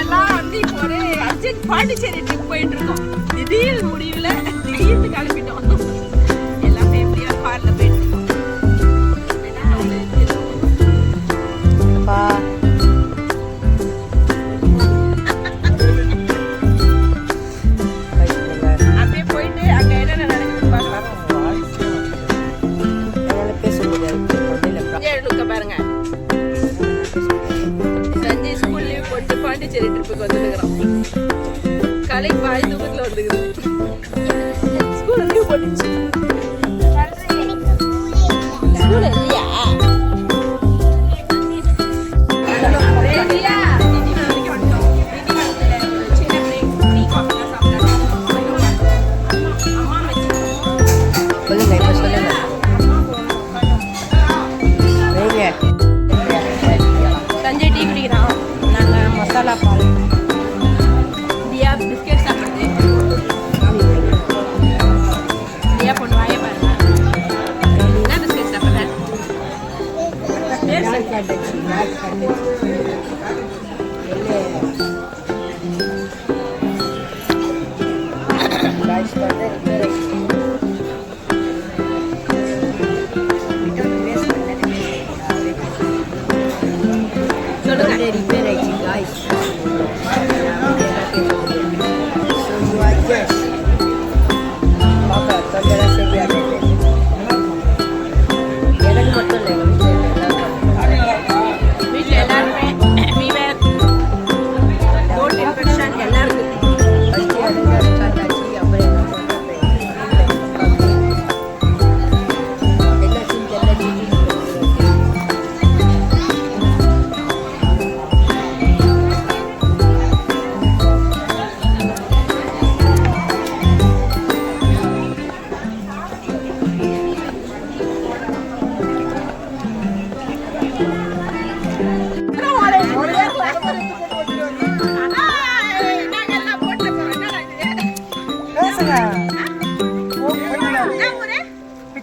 நாங்கெல்லாம் வந்து இப்போ ஒரு அர்ஜென்ட் பாண்டிச்சேரி ட்ரிப் போயிட்டு இருக்கோம் திடீர் முடிவுல திடீர்னு கிளம்பிட்டோம் எல்லாம் ஃபேமிலியா கார்ல போயிட்டு இருக்கோம் அப்பா. அப்படியே போயிட்டு அங்க என்னென்ன நடக்குதுன்னு பார்க்கலாம். பாருங்க. பாண்டிச்சேரி ட்ரிப்புக்கு வந்துருக்கிறோம் கலை பாய் தூக்கத்துல வந்துருக்குது ஸ்கூல் லீவ் போட்டுச்சு. சொல்லுங்க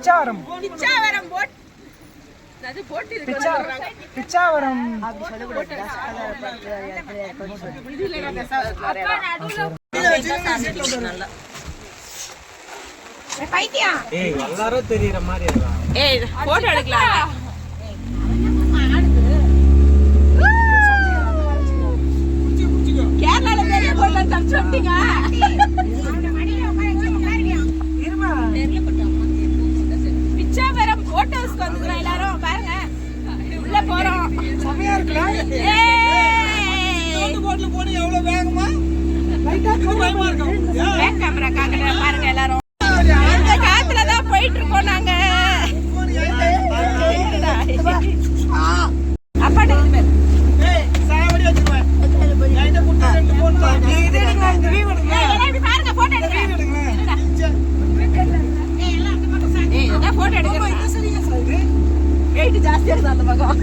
பிச்சாவரம். பிச்சாவரம் போட். அது போட்டு இருக்கு. பிச்சா பிச்சாவரம் எல்லாரும் தெரியற மாதிரி இருக்கா? ஏய் போட்டோ எடுக்கலாம் கேரளால பெரிய போட்டோ தப்பிச்சு போட்ல போன எவ்வளவு வேகமா பயமா இருக்கும் கேமரா பாருங்க எல்லாரும் அந்த காத்துல தான் போயிட்டு இருக்கோம் நாங்க அப்பாட்ட இது பேர் போட்டோ எடுக்கிறேன். போட்டோ ஜாஸ்தியா அந்த பக்கம்.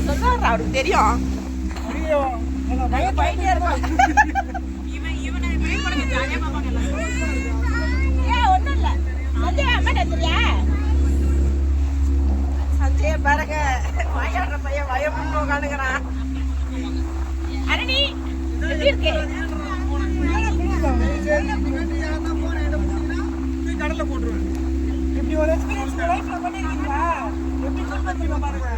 சொல்றாரு அவருக்கு தெரியும். போயிட்டே இருக்கோம் இல்ல. சஞ்சய் அம்மாட்ட தெரியா? சஞ்சய பாருங்க. வாயாடுற பையன் பயப்பட்டு உட்காந்துக்கிறான் அரணி எப்படி இருக்கு? கடல்ல போட்டுருவேன் இப்படி ஒரு எக்ஸ்பீரியன்ஸ் லைஃப்ல பண்ணிருக்கீங்களா? எப்படி சொல்ல தெரியுமா பாருங்க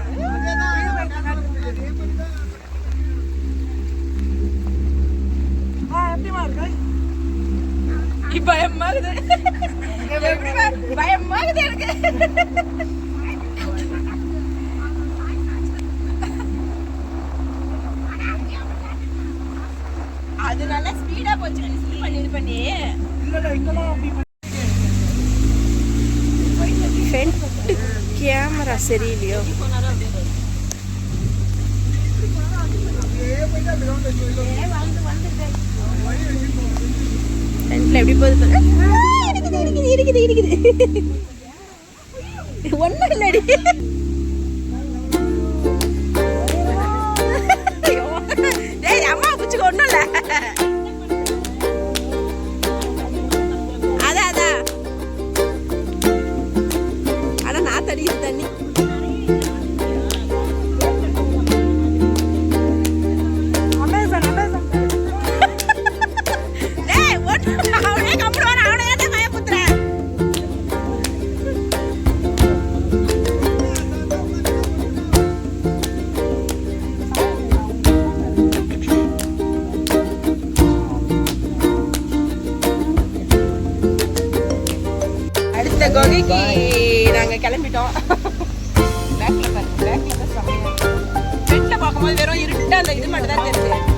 பயமாகுது பயமாகுது எனக்கு அது நல்லா ஸ்பீடா போச்சு பண்ணி இது பண்ணி கேமரா சரியில்லையோ? ஃப்ரண்ட்ல எப்படி போகுது இருக்குது இருக்குது இருக்குது இருக்குது. ஒன்றும் இல்லடி. கிளம்பிட்டோம். பேக்ல பாருங்க பேக்ல தான் பார்க்கும்போது வெறும் இருட்டா அந்த இது மட்டும் தான் தெரியுது.